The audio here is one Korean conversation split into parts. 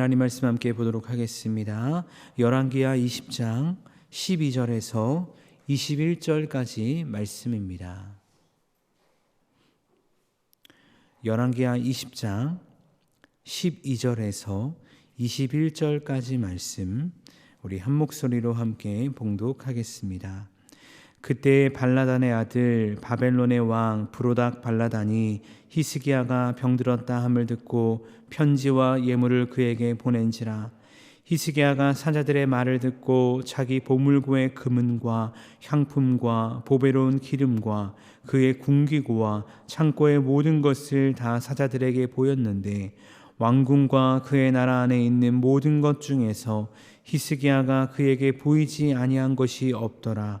하나님 말씀 함께 보도록 하겠습니다. 열왕기하 20장 12절에서 21절까지 말씀입니다. 열왕기하 20장 12절에서 21절까지 말씀 우리 한 목소리로 함께 봉독하겠습니다. 그때 발라단의 아들 바벨론의 왕 브로닥 발라단이 히스기야가 병들었다 함을 듣고 편지와 예물을 그에게 보낸지라 히스기야가 사자들의 말을 듣고 자기 보물고의 금은과 향품과 보배로운 기름과 그의 궁기고와 창고의 모든 것을 다 사자들에게 보였는데 왕궁과 그의 나라 안에 있는 모든 것 중에서 히스기야가 그에게 보이지 아니한 것이 없더라.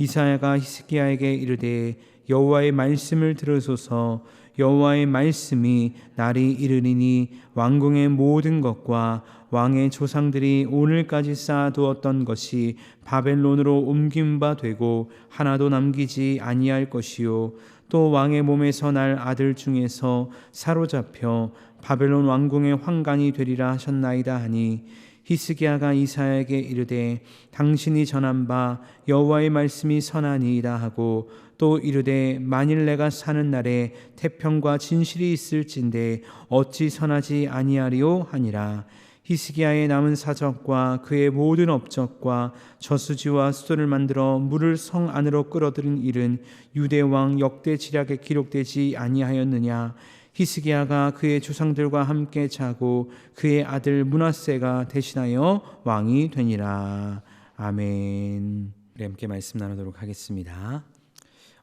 이사야가 히스기야에게 이르되 여호와의 말씀을 들으소서. 여호와의 말씀이 날이 이르리니 왕궁의 모든 것과 왕의 조상들이 오늘까지 쌓아두었던 것이 바벨론으로 옮긴 바 되고 하나도 남기지 아니할 것이요. 또 왕의 몸에서 날 아들 중에서 사로잡혀 바벨론 왕궁의 황관이 되리라 하셨나이다 하니 히스기야가 이사야에게 이르되 당신이 전한 바 여호와의 말씀이 선하니이다 하고 또 이르되 만일 내가 사는 날에 태평과 진실이 있을진데 어찌 선하지 아니하리요 하니라. 히스기야의 남은 사적과 그의 모든 업적과 저수지와 수도를 만들어 물을 성 안으로 끌어들인 일은 유대 왕 역대 지략에 기록되지 아니하였느냐 히스기야가 그의 조상들과 함께 자고 그의 아들 문하세가 대신하여 왕이 되니라. 아멘. 함께 말씀 나누도록 하겠습니다.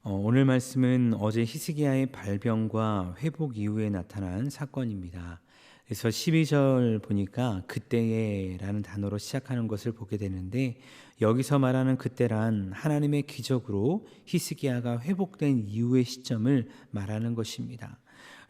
어, 오늘 말씀은 어제 히스기야의 발병과 회복 이후에 나타난 사건입니다. 그래서 12절 보니까 그때에라는 단어로 시작하는 것을 보게 되는데 여기서 말하는 그때란 하나님의 기적으로 히스기야가 회복된 이후의 시점을 말하는 것입니다.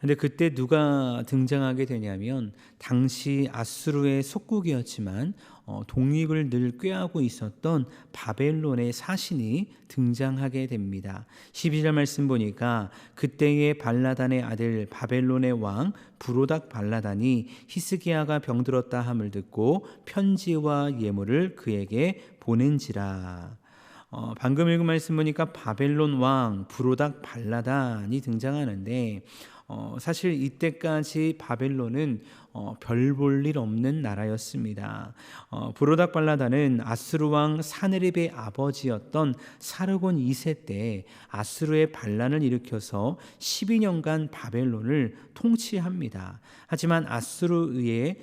근데 그때 누가 등장하게 되냐면 당시 아수르의 속국이었지만 어, 독립을 늘 꾀하고 있었던 바벨론의 사신이 등장하게 됩니다. 12절 말씀 보니까 그때의 발라단의 아들 바벨론의 왕 부로닥 발라단이 히스기야가 병들었다 함을 듣고 편지와 예물을 그에게 보낸지라. 어, 방금 읽은 말씀 보니까 바벨론 왕 부로닥 발라단이 등장하는데 어, 사실 이때까지 바벨론은 어, 별볼 일 없는 나라였습니다. 어, 브로닥 발라다는 아스르 왕 사네립의 아버지였던 사르곤 2세 때 아스르의 반란을 일으켜서 12년간 바벨론을 통치합니다. 하지만 아스르에 의해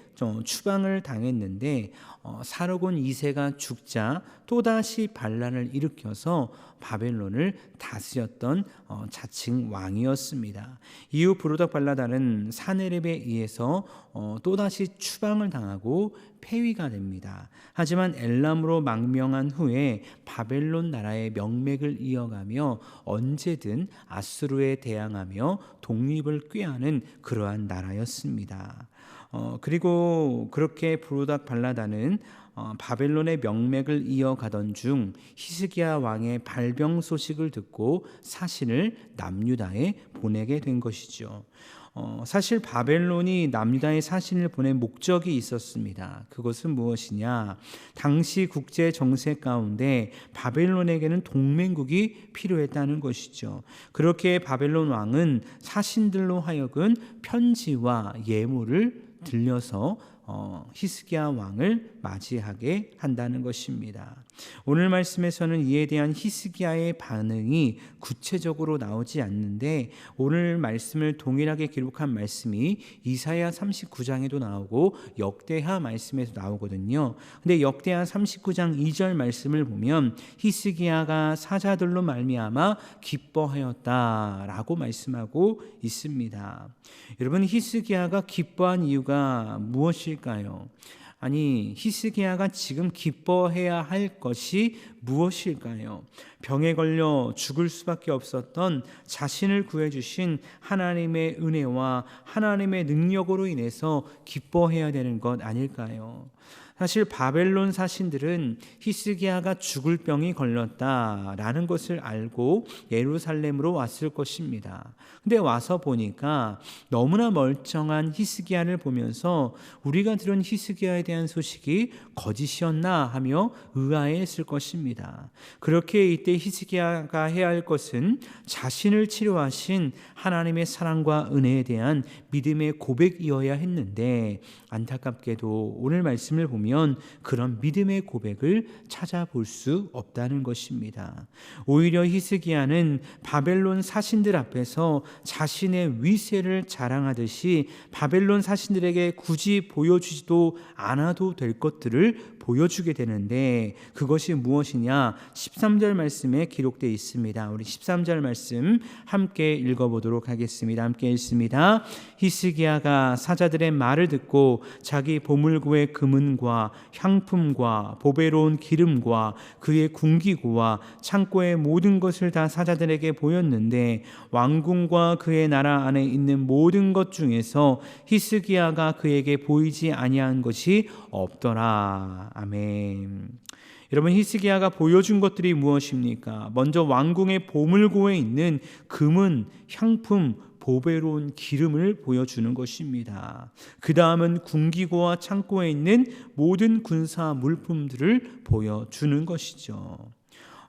추방을 당했는데 어, 사르곤 2세가 죽자 또다시 반란을 일으켜서 바벨론을 다스렸던 어, 자칭 왕이었습니다. 이후 브로닥 발라다는 사네렙에 의해서 어, 또다시 추방을 당하고 폐위가 됩니다. 하지만 엘람으로 망명한 후에 바벨론 나라의 명맥을 이어가며 언제든 아수르에 대항하며 독립을 꾀하는 그러한 나라였습니다. 어, 그리고 그렇게 브로닥 발라다는 어, 바벨론의 명맥을 이어가던 중 히스기야 왕의 발병 소식을 듣고 사신을 남유다에 보내게 된 것이죠. 어, 사실 바벨론이 남유다에 사신을 보낸 목적이 있었습니다. 그것은 무엇이냐? 당시 국제 정세 가운데 바벨론에게는 동맹국이 필요했다는 것이죠. 그렇게 바벨론 왕은 사신들로 하여금 편지와 예물을 들려서 어, 히스기야 왕을 맞이하게 한다는 것입니다. 오늘 말씀에서는 이에 대한 히스기야의 반응이 구체적으로 나오지 않는데 오늘 말씀을 동일하게 기록한 말씀이 이사야 39장에도 나오고 역대하 말씀에도 나오거든요. 근데 역대하 39장 2절 말씀을 보면 히스기야가 사자들로 말미암아 기뻐하였다라고 말씀하고 있습니다. 여러분 히스기야가 기뻐한 이유가 무엇일까요? 아니 히스기야가 지금 기뻐해야 할 것이 무엇일까요? 병에 걸려 죽을 수밖에 없었던 자신을 구해 주신 하나님의 은혜와 하나님의 능력으로 인해서 기뻐해야 되는 것 아닐까요? 사실 바벨론 사신들은 히스기야가 죽을 병이 걸렸다라는 것을 알고 예루살렘으로 왔을 것입니다. 근데 와서 보니까 너무나 멀쩡한 히스기야를 보면서 우리가 들은 히스기야에 대한 소식이 거짓이었나 하며 의아해했을 것입니다. 그렇게 이때 히스기야가 해야 할 것은 자신을 치료하신 하나님의 사랑과 은혜에 대한 믿음의 고백이어야 했는데 안타깝게도 오늘 말씀을 보면 그런 믿음의 고백을 찾아볼 수 없다는 것입니다. 오히려 히스기야는 바벨론 사신들 앞에서 자신의 위세를 자랑하듯이 바벨론 사신들에게 굳이 보여주지도 않아도 될 것들을 보여주게 되는데 그것이 무엇이냐? 13절 말씀에 기록되어 있습니다. 우리 13절 말씀 함께 읽어 보도록 하겠습니다. 함께 읽습니다. 히스기야가 사자들의 말을 듣고 자기 보물고의 금은과 향품과 보배로운 기름과 그의 궁기구와 창고의 모든 것을 다 사자들에게 보였는데 왕궁과 그의 나라 안에 있는 모든 것 중에서 히스기야가 그에게 보이지 아니한 것이 없더라. 아멘. 여러분 히스기야가 보여준 것들이 무엇입니까? 먼저 왕궁의 보물고에 있는 금은 향품 보배로운 기름을 보여주는 것입니다. 그 다음은 군기고와 창고에 있는 모든 군사 물품들을 보여주는 것이죠.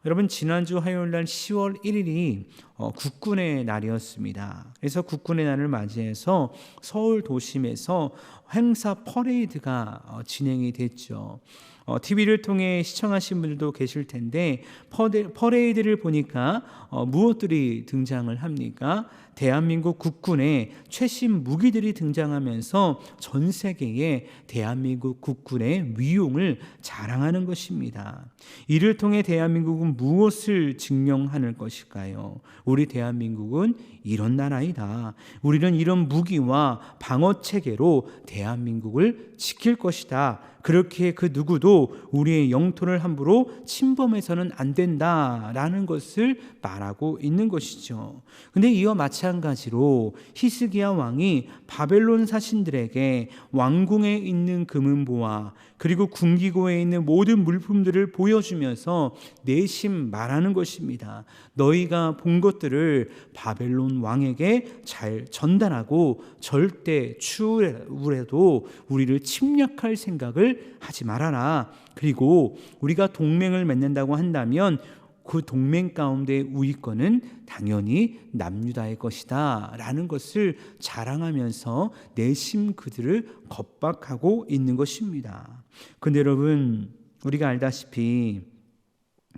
여러분 지난주 화요일 날 10월 1일이 어, 국군의 날이었습니다. 그래서 국군의 날을 맞이해서 서울 도심에서 행사 퍼레이드가 어, 진행이 됐죠. 어, TV를 통해 시청하신 분들도 계실 텐데 퍼레, 퍼레이드를 보니까 어, 무엇들이 등장을 합니까? 대한민국 국군의 최신 무기들이 등장하면서 전 세계에 대한민국 국군의 위용을 자랑하는 것입니다. 이를 통해 대한민국은 무엇을 증명하는 것일까요? 우리 대한민국은 이런 나라이다. 우리는 이런 무기와 방어 체계로 대 한민국을 지킬 것이다. 그렇게 그 누구도 우리의 영토를 함부로 침범해서는 안 된다라는 것을 말하고 있는 것이죠. 근데 이와 마찬가지로 히스기야 왕이 바벨론 사신들에게 왕궁에 있는 금은보와 그리고 군기고에 있는 모든 물품들을 보여주면서 내심 말하는 것입니다. 너희가 본 것들을 바벨론 왕에게 잘 전달하고 절대 추후에도 우리를 침략할 생각을 하지 말아라. 그리고 우리가 동맹을 맺는다고 한다면 그 동맹 가운데 우위권은 당연히 남유다의 것이다 라는 것을 자랑하면서 내심 그들을 겁박하고 있는 것입니다. 근데 여러분 우리가 알다시피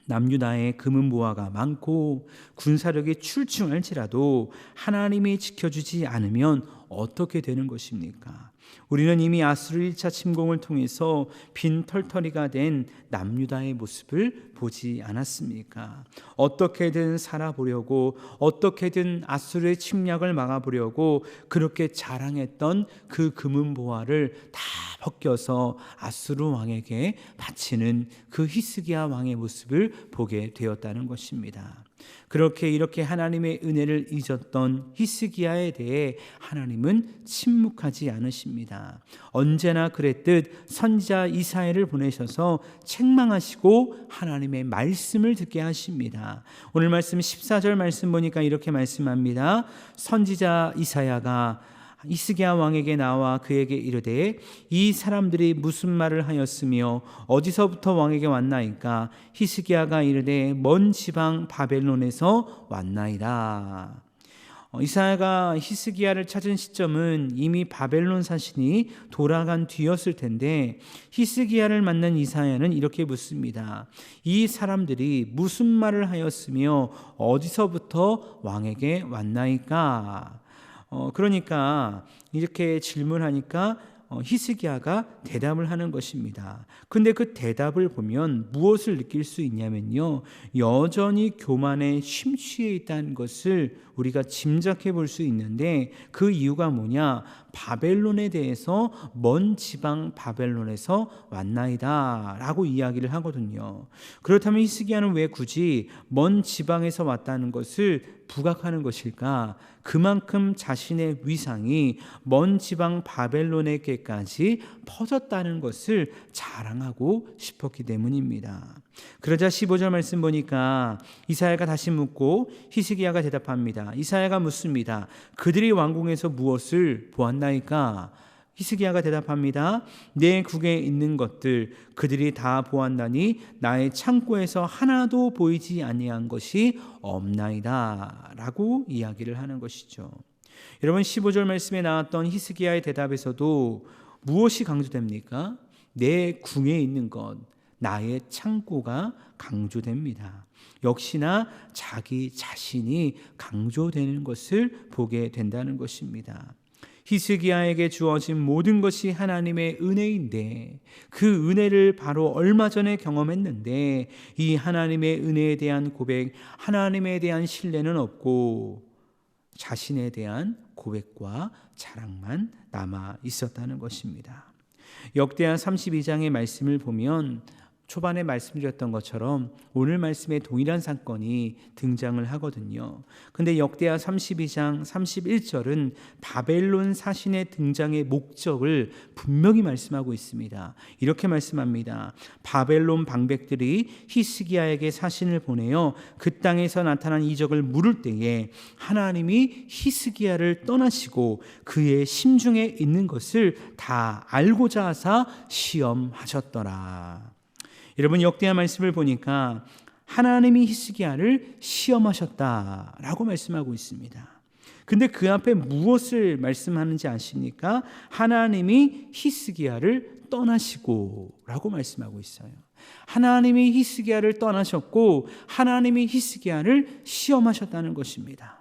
남유다의 금은 보화가 많고 군사력이 출중할지라도 하나님이 지켜주지 않으면 어떻게 되는 것입니까? 우리는 이미 아수르 1차 침공을 통해서 빈 털터리가 된 남유다의 모습을 보지 않았습니까? 어떻게든 살아보려고 어떻게든 아수르의 침략을 막아보려고 그렇게 자랑했던 그 금은 보화를 다 벗겨서 아수르 왕에게 바치는 그 히스기야 왕의 모습을 보게 되었다는 것입니다. 그렇게 이렇게 하나님의 은혜를 잊었던 히스기야에 대해 하나님은 침묵하지 않으십니다. 언제나 그랬듯 선지자 이사야를 보내셔서 책망하시고 하나님의 말씀을 듣게 하십니다. 오늘 말씀 14절 말씀 보니까 이렇게 말씀합니다. 선지자 이사야가 이스기야 왕에게 나와 그에게 이르되 이 사람들이 무슨 말을 하였으며 어디서부터 왕에게 왔나이까 히스기야가 이르되 먼 지방 바벨론에서 왔나이다. 어, 이사야가 히스기야를 찾은 시점은 이미 바벨론 사신이 돌아간 뒤였을 텐데 히스기야를 만난 이사야는 이렇게 묻습니다. 이 사람들이 무슨 말을 하였으며 어디서부터 왕에게 왔나이까? 어, 그러니까 이렇게 질문하니까 어, 히스기야가 대답을 하는 것입니다. 근데 그 대답을 보면 무엇을 느낄 수 있냐면요. 여전히 교만에 심취해 있다는 것을 우리가 짐작해 볼 수 있는데 그 이유가 뭐냐? 바벨론에 대해서 먼 지방 바벨론에서 왔나이다라고 이야기를 하거든요. 그렇다면 히스기야는 왜 굳이 먼 지방에서 왔다는 것을 부각하는 것일까? 그만큼 자신의 위상이 먼 지방 바벨론에게까지 퍼졌다는 것을 자랑하고 싶었기 때문입니다. 그러자 15절 말씀 보니까 이사야가 다시 묻고 히스기야가 대답합니다. 이사야가 묻습니다. 그들이 왕궁에서 무엇을 보았나이까? 히스기야가 대답합니다. 내 국에 있는 것들 그들이 다 보았나니 나의 창고에서 하나도 보이지 아니한 것이 없나이다라고 이야기를 하는 것이죠. 여러분 15절 말씀에 나왔던 히스기야의 대답에서도 무엇이 강조됩니까? 내 궁에 있는 것, 나의 창고가 강조됩니다. 역시나 자기 자신이 강조되는 것을 보게 된다는 것입니다. 히스기야에게 주어진 모든 것이 하나님의 은혜인데 그 은혜를 바로 얼마 전에 경험했는데 이 하나님의 은혜에 대한 고백, 하나님에 대한 신뢰는 없고 자신에 대한 고백과 자랑만 남아 있었다는 것입니다. 역대하 32장의 말씀을 보면 초반에 말씀드렸던 것처럼 오늘 말씀에 동일한 사건이 등장을 하거든요. 근데 역대하 32장 31절은 바벨론 사신의 등장의 목적을 분명히 말씀하고 있습니다. 이렇게 말씀합니다. 바벨론 방백들이 히스기야에게 사신을 보내어 그 땅에서 나타난 이적을 물을 때에 하나님이 히스기야를 떠나시고 그의 심중에 있는 것을 다 알고자 하사 시험하셨더라. 여러분 역대하 말씀을 보니까 하나님이 히스기야를 시험하셨다라고 말씀하고 있습니다. 근데 그 앞에 무엇을 말씀하는지 아십니까? 하나님이 히스기야를 떠나시고라고 말씀하고 있어요. 하나님이 히스기야를 떠나셨고 하나님이 히스기야를 시험하셨다는 것입니다.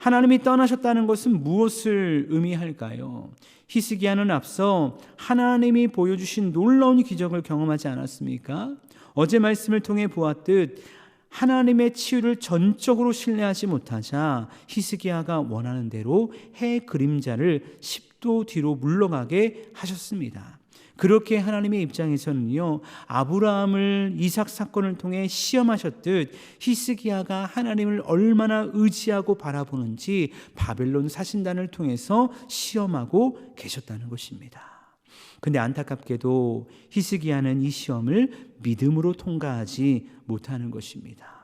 하나님이 떠나셨다는 것은 무엇을 의미할까요? 히스기야는 앞서 하나님이 보여주신 놀라운 기적을 경험하지 않았습니까? 어제 말씀을 통해 보았듯 하나님의 치유를 전적으로 신뢰하지 못하자 히스기야가 원하는 대로 해 그림자를 10도 뒤로 물러가게 하셨습니다. 그렇게 하나님의 입장에서는요, 아브라함을 이삭 사건을 통해 시험하셨듯 히스기야가 하나님을 얼마나 의지하고 바라보는지 바벨론 사신단을 통해서 시험하고 계셨다는 것입니다. 근데 안타깝게도 히스기야는 이 시험을 믿음으로 통과하지 못하는 것입니다.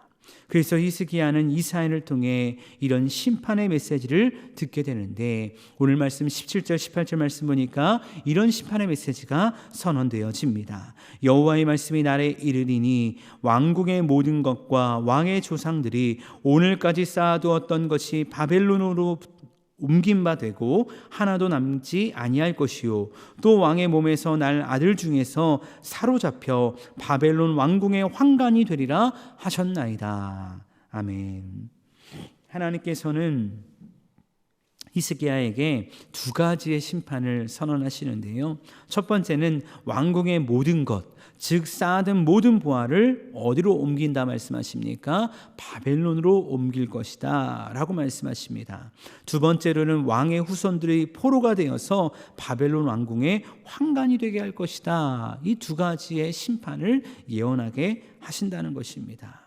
그래서 히스기야는 이 사연을 통해 이런 심판의 메시지를 듣게 되는데 오늘 말씀 17절 18절 말씀 보니까 이런 심판의 메시지가 선언되어집니다. 여호와의 말씀이 날에 이르리니 왕궁의 모든 것과 왕의 조상들이 오늘까지 쌓아두었던 것이 바벨론으로 옮긴 바 되고 하나도 남지 아니할 것이요 또 왕의 몸에서 날 아들 중에서 사로잡혀 바벨론 왕궁의 황관이 되리라 하셨나이다. 아멘. 하나님께서는 히스기야에게 두 가지의 심판을 선언하시는데요. 첫 번째는 왕궁의 모든 것, 즉 쌓아둔 모든 보화를 어디로 옮긴다 말씀하십니까? 바벨론으로 옮길 것이다라고 말씀하십니다. 두 번째로는 왕의 후손들이 포로가 되어서 바벨론 왕궁의 황관이 되게 할 것이다. 이 두 가지의 심판을 예언하게 하신다는 것입니다.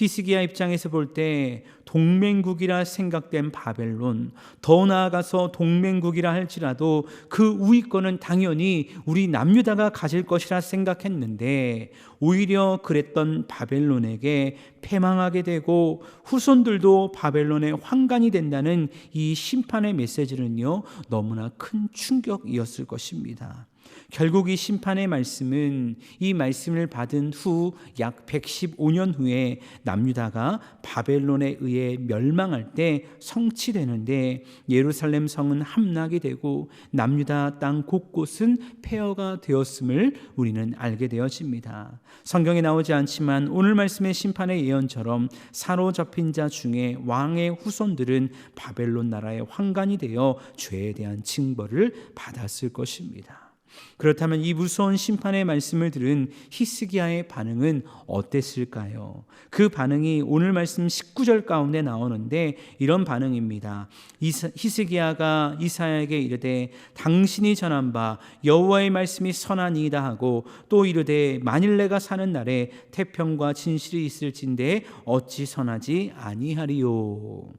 히스기야 입장에서 볼 때 동맹국이라 생각된 바벨론, 더 나아가서 동맹국이라 할지라도 그 우위권은 당연히 우리 남유다가 가질 것이라 생각했는데 오히려 그랬던 바벨론에게 패망하게 되고 후손들도 바벨론의 황간이 된다는 이 심판의 메시지는요 너무나 큰 충격이었을 것입니다. 결국 이 심판의 말씀은 이 말씀을 받은 후 약 115년 후에 남유다가 바벨론에 의해 멸망할 때 성취되는데 예루살렘 성은 함락이 되고 남유다 땅 곳곳은 폐허가 되었음을 우리는 알게 되어집니다. 성경에 나오지 않지만 오늘 말씀의 심판의 예언처럼 사로잡힌 자 중에 왕의 후손들은 바벨론 나라의 황관이 되어 죄에 대한 징벌을 받았을 것입니다. 그렇다면 이 무서운 심판의 말씀을 들은 히스기야의 반응은 어땠을까요? 그 반응이 오늘 말씀 19절 가운데 나오는데 이런 반응입니다. 히스기야가 이사야에게 이르되 당신이 전한 바 여호와의 말씀이 선하니이다 하고 또 이르되 만일 내가 사는 날에 태평과 진실이 있을진데 어찌 선하지 아니하리요.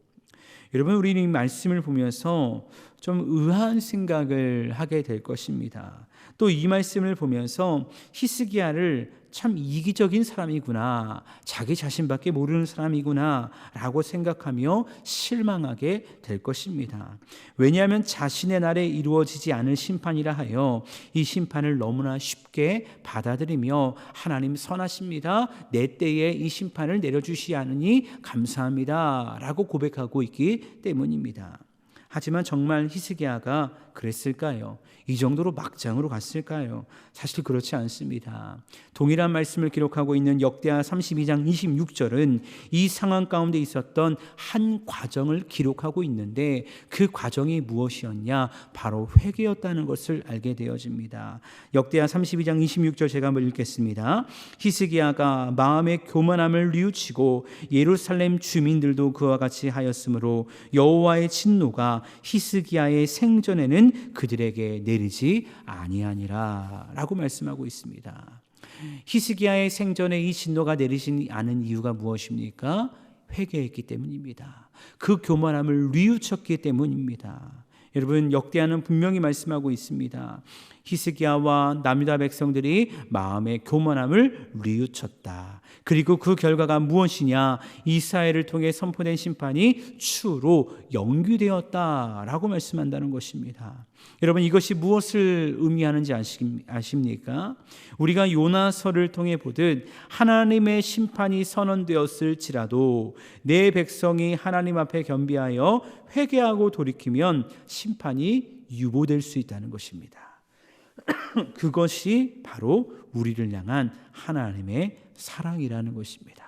여러분 우리는 이 말씀을 보면서 좀 의아한 생각을 하게 될 것입니다. 또 이 말씀을 보면서 히스기야를 참 이기적인 사람이구나. 자기 자신밖에 모르는 사람이구나. 라고 생각하며 실망하게 될 것입니다. 왜냐하면 자신의 날에 이루어지지 않을 심판이라 하여 이 심판을 너무나 쉽게 받아들이며 하나님 선하십니다. 내 때에 이 심판을 내려주시 않으니 감사합니다. 라고 고백하고 있기 때문입니다. 하지만 정말 히스기야가 그랬을까요? 이 정도로 막장으로 갔을까요? 사실 그렇지 않습니다. 동일한 말씀을 기록하고 있는 역대하 32장 26절은 이 상황 가운데 있었던 한 과정을 기록하고 있는데 그 과정이 무엇이었냐? 바로 회개였다는 것을 알게 되어집니다. 역대하 32장 26절 제가 한번 읽겠습니다. 히스기야가 마음의 교만함을 뉘우치고 예루살렘 주민들도 그와 같이 하였으므로 여호와의 진노가 히스기야의 생전에는 그들에게 내리지 아니하니라라고 말씀하고 있습니다. 히스기야의 생전에 이 진노가 내리지 않은 이유가 무엇입니까? 회개했기 때문입니다. 그 교만함을 뉘우쳤기 때문입니다. 여러분 역대하는 분명히 말씀하고 있습니다. 히스기야와 남유다 백성들이 마음의 교만함을 뉘우쳤다. 그리고 그 결과가 무엇이냐? 이스라엘을 통해 선포된 심판이 추로 연기되었다라고 말씀한다는 것입니다. 여러분 이것이 무엇을 의미하는지 아십니까? 우리가 요나서를 통해 보듯 하나님의 심판이 선언되었을지라도 내 백성이 하나님 앞에 겸비하여 회개하고 돌이키면 심판이 유보될 수 있다는 것입니다. 그것이 바로 우리를 향한 하나님의 사랑이라는 것입니다.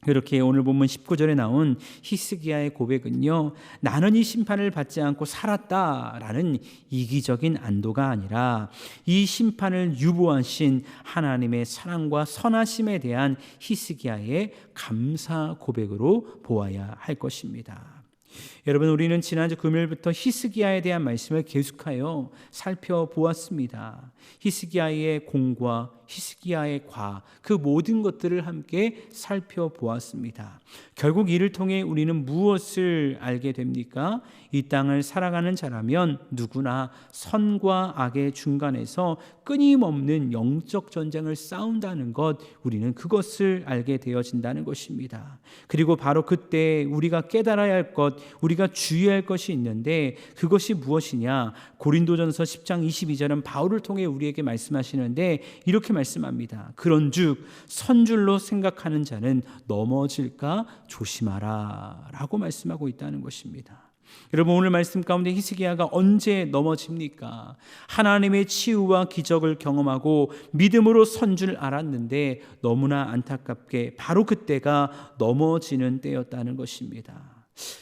그렇게 오늘 본문 19절에 나온 히스기야의 고백은요, 나는 이 심판을 받지 않고 살았다라는 이기적인 안도가 아니라 이 심판을 유보하신 하나님의 사랑과 선하심에 대한 히스기야의 감사 고백으로 보아야 할 것입니다. 여러분 우리는 지난주 금요일부터 히스기야에 대한 말씀을 계속하여 살펴보았습니다. 히스기야의 공과 히스기야의 과, 그 모든 것들을 함께 살펴보았습니다. 결국 이를 통해 우리는 무엇을 알게 됩니까? 이 땅을 살아가는 자라면 누구나 선과 악의 중간에서 끊임없는 영적 전쟁을 싸운다는 것, 우리는 그것을 알게 되어진다는 것입니다. 그리고 바로 그때 우리가 깨달아야 할 것, 우리가 주의할 것이 있는데 그것이 무엇이냐? 고린도전서 10장 22절은 바울을 통해 우리에게 말씀하시는데 이렇게 말씀합니다. 그런즉 선줄로 생각하는 자는 넘어질까 조심하라라고 말씀하고 있다는 것입니다. 여러분 오늘 말씀 가운데 히스기야가 언제 넘어집니까? 하나님의 치유와 기적을 경험하고 믿음으로 선줄 알았는데 너무나 안타깝게 바로 그때가 넘어지는 때였다는 것입니다.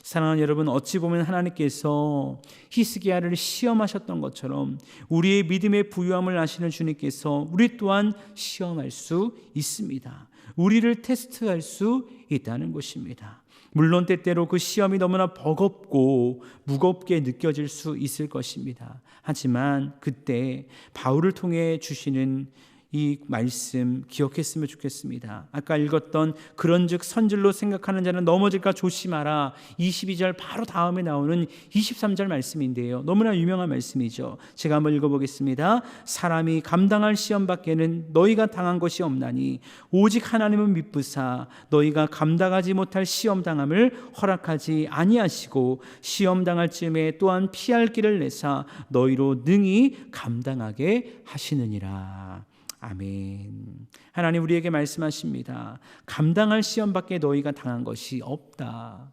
사랑하는 여러분, 어찌 보면 하나님께서 히스기야를 시험하셨던 것처럼 우리의 믿음의 부유함을 아시는 주님께서 우리 또한 시험할 수 있습니다. 우리를 테스트할 수 있다는 것입니다. 물론 때때로 그 시험이 너무나 버겁고 무겁게 느껴질 수 있을 것입니다. 하지만 그때 바울을 통해 주시는 이 말씀 기억했으면 좋겠습니다. 아까 읽었던 그런즉 선질로 생각하는 자는 넘어질까 조심하라. 22절 바로 다음에 나오는 23절 말씀인데요. 너무나 유명한 말씀이죠. 제가 한번 읽어 보겠습니다. 사람이 감당할 시험 밖에는 너희가 당한 것이 없나니 오직 하나님은 믿부사 너희가 감당하지 못할 시험 당함을 허락하지 아니하시고 시험 당할 즈음에 또한 피할 길을 내사 너희로 능히 감당하게 하시느니라. 아멘. 하나님 우리에게 말씀하십니다. 감당할 시험밖에 너희가 당한 것이 없다.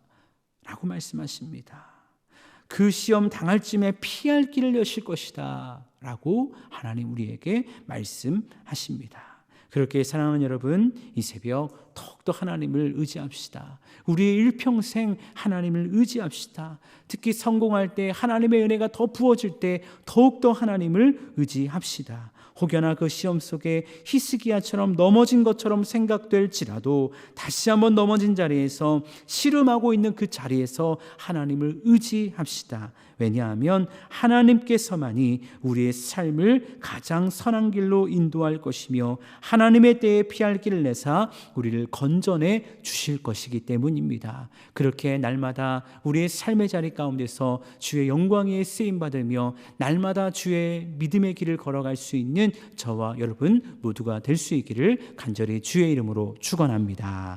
라고 말씀하십니다. 그 시험 당할 쯤에 피할 길을 여실 것이다. 라고 하나님 우리에게 말씀하십니다. 그렇게 사랑하는 여러분, 이 새벽 더욱더 하나님을 의지합시다. 우리의 일평생 하나님을 의지합시다. 특히 성공할 때 하나님의 은혜가 더 부어질 때 더욱더 하나님을 의지합시다. 혹여나 그 시험 속에 히스기야처럼 넘어진 것처럼 생각될지라도 다시 한번 넘어진 자리에서 씨름하고 있는 그 자리에서 하나님을 의지합시다. 왜냐하면 하나님께서만이 우리의 삶을 가장 선한 길로 인도할 것이며 하나님의 때에 피할 길을 내사 우리를 건전해 주실 것이기 때문입니다. 그렇게 날마다 우리의 삶의 자리 가운데서 주의 영광에 쓰임 받으며 날마다 주의 믿음의 길을 걸어갈 수 있는 저와 여러분 모두가 될 수 있기를 간절히 주의 이름으로 축원합니다.